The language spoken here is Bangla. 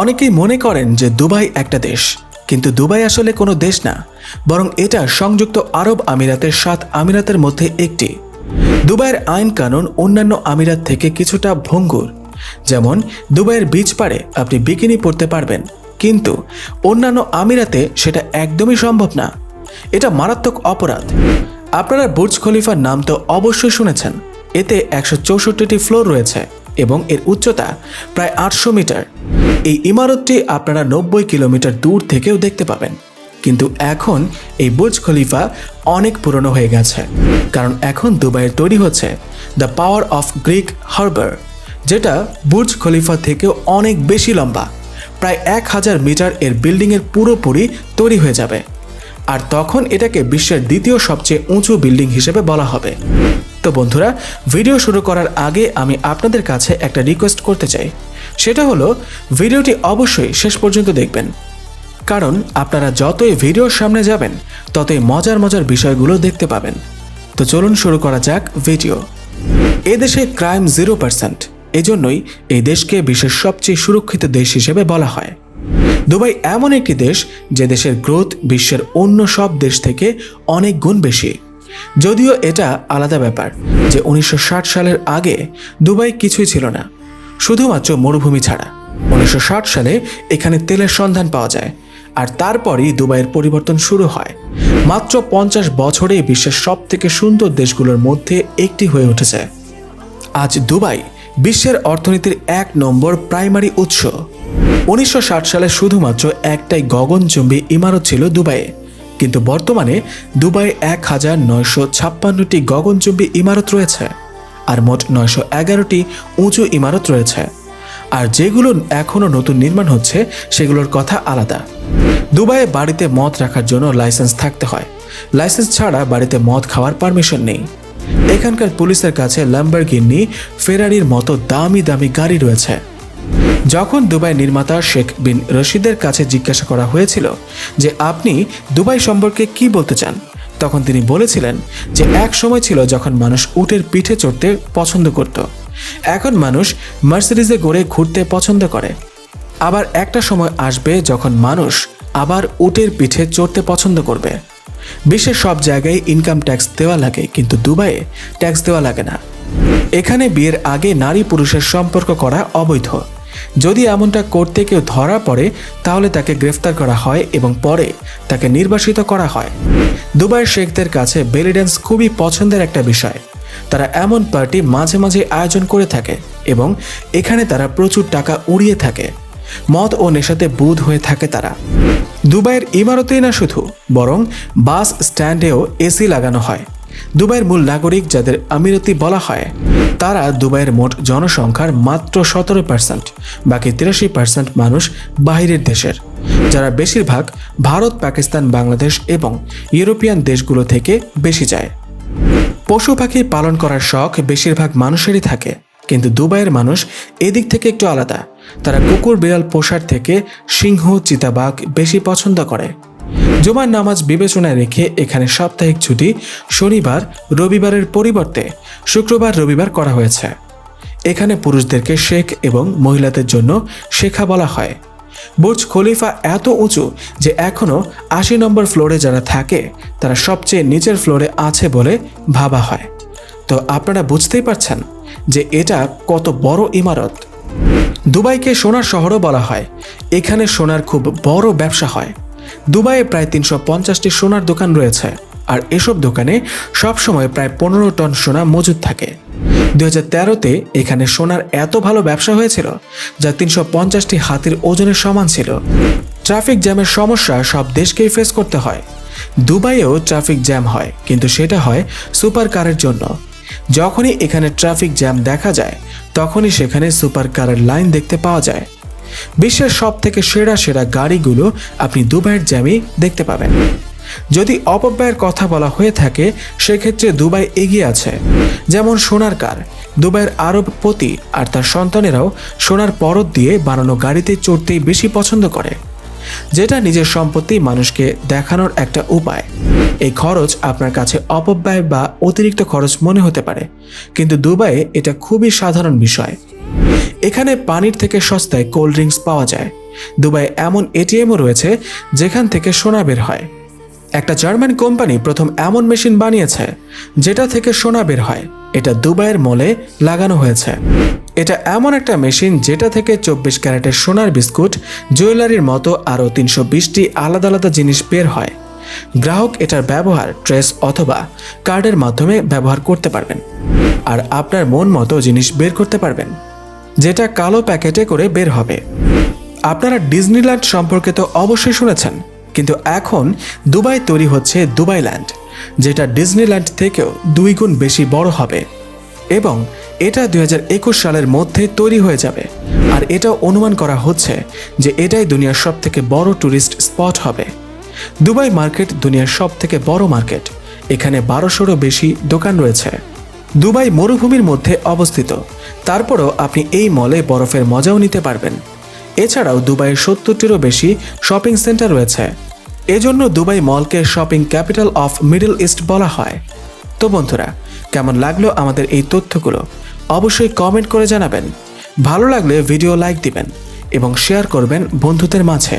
অনেকেই মনে করেন যে দুবাই একটা দেশ, কিন্তু দুবাই আসলে কোনো দেশ না, বরং এটা সংযুক্ত আরব আমিরাতের সাত আমিরাতের মধ্যে একটি। দুবাইয়ের আইন কানুন অন্যান্য আমিরাত থেকে কিছুটা ভঙ্গুর, যেমন দুবাইয়ের বিচ পাড়ে আপনি বিকিনি পরতে পারবেন, কিন্তু অন্যান্য আমিরাতে সেটা একদমই সম্ভব না। এটা মারাত্মক অপরাধ। আপনারা বুর্জ খলিফার নাম তো অবশ্যই শুনেছেন, এতে একশো চৌষট্টিটি ফ্লোর রয়েছে এবং এর উচ্চতা প্রায় আটশো মিটার। এই ইমারতটি আপনারা নব্বই কিলোমিটার দূর থেকেও দেখতে পাবেন। কিন্তু এখন এই বুর্জ খলিফা অনেক পুরনো হয়ে গেছে। কারণ এখন দুবাইয়ের তৈরি হচ্ছে the tower of creek harbour, যেটা বুর্জ খলিফা থেকেও অনেক বেশি লম্বা, প্রায় এক হাজার মিটার এর বিল্ডিংয়ের পুরোপুরি তৈরি হয়ে যাবে। আর তখন এটাকে বিশ্বের দ্বিতীয় সবচেয়ে উঁচু বিল্ডিং হিসেবে বলা হবে। তো বন্ধুরা, ভিডিও শুরু করার আগে আমি আপনাদের কাছে একটা রিকোয়েস্ট করতে চাই। সেটা হলো, ভিডিওটি অবশ্যই শেষ পর্যন্ত দেখবেন। কারণ আপনারা যতই ভিডিওর সামনে যাবেন, ততই মজার মজার বিষয়গুলো দেখতে পাবেন। তো চলুন শুরু করা যাক ভিডিও। এদেশে ক্রাইম জিরো পার্সেন্ট এজন্যই এই দেশকে বিশ্বের সবচেয়ে সুরক্ষিত দেশ হিসেবে বলা হয়। দুবাই এমন একটি দেশ, যে দেশের গ্রোথ বিশ্বের অন্য সব দেশ থেকে অনেক গুণ বেশি। যদিও এটা আলাদা ব্যাপার যে উনিশশো ষাট সালের আগে দুবাই কিছুই ছিল না, শুধুমাত্র মরুভূমি ছাড়া। উনিশশো ষাট সালে এখানে তেলের সন্ধান পাওয়া যায় আর তারপরই দুবাইয়ের পরিবর্তন শুরু হয়। মাত্র পঞ্চাশ বছরে বিশ্বের সব থেকে সুন্দর দেশগুলোর মধ্যে একটি হয়ে উঠেছে। আজ দুবাই বিশ্বের অর্থনীতির এক নম্বর প্রাইমারি উৎস। উনিশশো ষাট সালে শুধুমাত্র একটাই গগনচুম্বী ইমারত ছিল দুবাইয়ে। কিন্তু বর্তমানে দুবাই এক হাজার নয়শো ছাপ্পান্নটি গগনচুম্বী ইমারত রয়েছে আর মোট নয়শো এগারোটি উঁচু ইমারত রয়েছে। আর যেগুলো এখনও নতুন নির্মাণ হচ্ছে, সেগুলোর কথা আলাদা। দুবাইয়ে বাড়িতে মদ রাখার জন্য লাইসেন্স থাকতে হয়। লাইসেন্স ছাড়া বাড়িতে মদ খাওয়ার পারমিশন নেই। এখানকার পুলিশের কাছে ল্যাম্বারগিন্নি ফেরারির মতো দামি দামি গাড়ি রয়েছে। যখন দুবাই নির্মাতা শেখ বিন রশিদের কাছে জিজ্ঞাসা করা হয়েছিল যে আপনি দুবাই সম্পর্কে কি বলতে চান, তখন তিনি বলেছিলেন যে এক সময় ছিল যখন মানুষ উটের পিঠে চড়তে পছন্দ করত। এখন মানুষ মার্সিডিজে গড়ে ঘুরতে পছন্দ করে। আবার একটা সময় আসবে যখন মানুষ আবার উটের পিঠে চড়তে পছন্দ করবে। বিশ্বের সব জায়গায় ইনকাম ট্যাক্স দেওয়া লাগে, কিন্তু দুবাইয়ে ট্যাক্স দেওয়া লাগে না। এখানে বিয়ের আগে নারী পুরুষের সম্পর্ক করা অবৈধ। যদি এমনটা করতে কেউ ধরা পড়ে, তাহলে তাকে গ্রেফতার করা হয় এবং পরে তাকে নির্বাসিত করা হয়। দুবাইয়ের শেখদের কাছে বেলি ড্যান্স খুবই পছন্দের একটা বিষয়। তারা এমন পার্টি মাঝে মাঝে আয়োজন করে থাকে এবং এখানে তারা প্রচুর টাকা উড়িয়ে থাকে। মদ ও নেশাতে বুধ হয়ে থাকে তারা। দুবাইয়ের ইমারতেই না শুধু, বরং বাস স্ট্যান্ডেও এসি লাগানো হয়। দুবাইয়ের মূল নাগরিক যাদের আমিরতি বলা হয়। তারা দুবাইয়ের মোট জনসংখ্যার মাত্র সতেরো পার্সেন্ট বাকি তিরাশি পার্সেন্ট মানুষ বাহিরের দেশের। যারা বেশিরভাগ ভারত, পাকিস্তান, বাংলাদেশ এবং ইউরোপিয়ান দেশগুলো থেকে বেশি যায়। পশু পাখি পালন করার শখ বেশিরভাগ মানুষেরই থাকে, কিন্তু দুবাইয়ের মানুষ এদিক থেকে একটু আলাদা। তারা কুকুর, বিড়াল, পোষার থেকে সিংহ, চিতাবাঘ বেশি পছন্দ করে। জুমার নামাজ বিবেচনায় রেখে এখানে সাপ্তাহিক ছুটি শনিবার, রবিবারের পরিবর্তে শুক্রবার, রবিবার করা হয়েছে। এখানে পুরুষদেরকে শেখ এবং মহিলাদের জন্য শেখা বলা হয়। বুর্জ খলিফা এত উঁচু যে এখনও আশি নম্বর ফ্লোরে যারা থাকে, তারা সবচেয়ে নিচের ফ্লোরে আছে বলে ভাবা হয়। তো আপনারা বুঝতেই পারছেন যে এটা কত বড় ইমারত। দুবাইকে সোনার শহরও বলা হয়। এখানে সোনার খুব বড় ব্যবসা হয়। দুবাইয়ে প্রায় তিনশো পঞ্চাশটি সোনার দোকান রয়েছে। আর এসব দোকানে সবসময় প্রায় পনেরো টন সোনা মজুদ থাকে। দু তেরোতে এখানে সোনার এত ভালো ব্যবসা হয়েছিল যা তিনশো পঞ্চাশটি হাতির ওজনের সমান ছিল। ট্রাফিক জ্যামের সমস্যা সব দেশকেই ফেস করতে হয়। দুবাইয়েও ট্রাফিক জ্যাম হয়, কিন্তু সেটা হয় সুপার কারের জন্য। যখনই এখানে ট্রাফিক জ্যাম দেখা যায়, তখনই সেখানে সুপার কারের লাইন দেখতে পাওয়া যায়। বিশ্বের সব থেকে সেরা সেরা গাড়িগুলো আপনি দুবাইয়ের জ্যামই দেখতে পাবেন। যদি অপব্যয়ের কথা বলা হয়ে থাকে, সেক্ষেত্রে দুবাই এগিয়ে আছে। যেমন সোনার কার, দুবাইয়ের আরবপতি আর তার সন্তানেরাও সোনার পরত দিয়ে বানানো গাড়িতে চড়তেই বেশি পছন্দ করে। যেটা নিজের সম্পত্তি মানুষকে দেখানোর একটা উপায়। এই খরচ আপনার কাছে অপব্যয় বা অতিরিক্ত খরচ মনে হতে পারে। কিন্তু দুবাইয়ে এটা খুবই সাধারণ বিষয়। এখানে পানির থেকে সস্তায় কোল্ড ড্রিঙ্কস পাওয়া যায়। দুবাই এমন এটিএমও রয়েছে যেখান থেকে সোনা বের হয়। একটা জার্মান কোম্পানি প্রথম এমন মেশিন বানিয়েছে যেটা থেকে সোনা বের হয়। এটা দুবাইয়ের মলে লাগানো হয়েছে। এটা এমন একটা মেশিন যেটা থেকে চব্বিশ ক্যারেটের সোনার বিস্কুট, জুয়েলারির মতো আরও তিনশো বিশটি আলাদা আলাদা জিনিস বের হয়। গ্রাহক এটার ব্যবহার ট্রেস অথবা কার্ডের মাধ্যমে ব্যবহার করতে পারবেন। আর আপনার মন মতো জিনিস বের করতে পারবেন। যেটা কালো প্যাকেটে করে বের হবে। আপনারা ডিজনিল্যান্ড সম্পর্কে তো অবশ্যই শুনেছেন, কিন্তু এখন দুবাই তৈরি হচ্ছে দুবাই ল্যান্ড যেটা ডিজনিল্যান্ড থেকেও দুই গুণ বেশি বড় হবে। এবং এটা দু হাজার একুশ সালের মধ্যে তৈরি হয়ে যাবে। আর এটা অনুমান করা হচ্ছে যে এটাই দুনিয়ার সব থেকে বড় ট্যুরিস্ট স্পট হবে। দুবাই মার্কেট দুনিয়ার সব থেকে বড় মার্কেট। এখানে বারোশোরও বেশি দোকান রয়েছে। দুবাই মরুভূমির মধ্যে অবস্থিত। তারপরও আপনি এই মলে বরফের মজাও নিতে পারবেন। এছাড়াও দুবাইয়ের সত্তরটিরও বেশি শপিং সেন্টার রয়েছে। এজন্য Dubai মলকে shopping capital of middle east বলা হয়। তো বন্ধুরা, কেমন লাগল আমাদের এই তথ্যগুলো? অবশ্যই কমেন্ট করে জানাবেন। ভালো লাগলে ভিডিও লাইক দিবেন এবং শেয়ার করবেন বন্ধুদের মাঝে।